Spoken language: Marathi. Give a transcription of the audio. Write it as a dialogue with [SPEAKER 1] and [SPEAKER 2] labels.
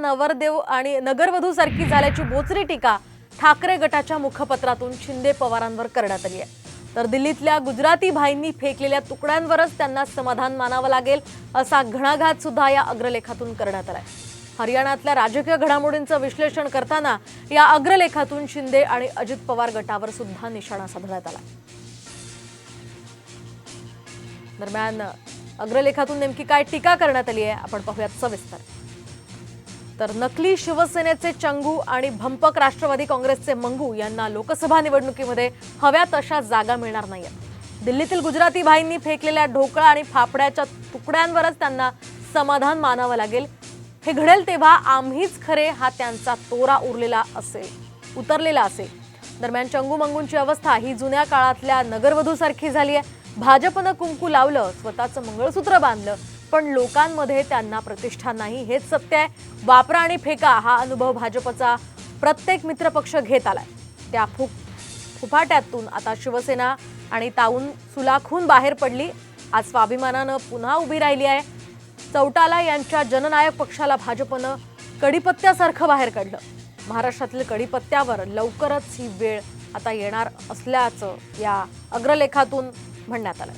[SPEAKER 1] नवरदेव आणि नगरवधूसारखी झाल्याची बोचरी टीका ठाकरे गटाच्या मुखपत्रातून शिंदे पवारांवर करण्यात आली आहे. तर दिल्लीतल्या गुजराती भाईंनी फेकलेल्या तुकड्यांवरच त्यांना समाधान मानावं लागेल असा घणाघात सुद्धा या अग्रलेखातून करण्यात आलाय. हरियाणातल्या राजकीय घडामोडींचं विश्लेषण करताना या अग्रलेखातून शिंदे आणि अजित पवार गटावर सुद्धा निशाणा साधण्यात आला दरम्यान अग्रलेखातून नेमकी काय टीका करण्यात आली आहे आपण पाहूयात सविस्तर. तर नकली शिवसेनेचे चंगू आणि भंपक राष्ट्रवादी काँग्रेसचे मंगू यांना लोकसभा निवडणुकीमध्ये हव्या तशा जागा मिळणार नाहीत दिल्लीतील गुजराती भाईंनी फेकलेल्या ढोकळा आणि फाफड्याच्या तुकड्यांवरच त्यांना समाधान मानावं लागेल. हे घडेल तेव्हा आम्हीच खरे हा त्यांचा तोरा उरलेला असेल उतरलेला असेल. दरम्यान चंगू मंगूंची अवस्था ही जुन्या काळातल्या नगरवधूसारखी झाली आहे भाजपनं कुंकू लावलं स्वतःचं मंगळसूत्र बांधलं पण लोकांमध्ये त्यांना प्रतिष्ठा नाही. हेच सत्य आहे. वापरा आणि फेका हा अनुभव भाजपचा प्रत्येक मित्रपक्ष घेत आलाय. त्या फुक फुफाट्यातून आता शिवसेना आणि ताऊन सुलाखून बाहेर पडली. आज स्वाभिमानानं पुन्हा उभी राहिली आहे. चौटाला यांच्या जननायक पक्षाला भाजपनं कडीपत्त्यासारखं बाहेर काढलं. महाराष्ट्रातील कडीपत्त्यावर लवकरच ही वेळ आता येणार असल्याचं या अग्रलेखातून म्हणण्यात आलं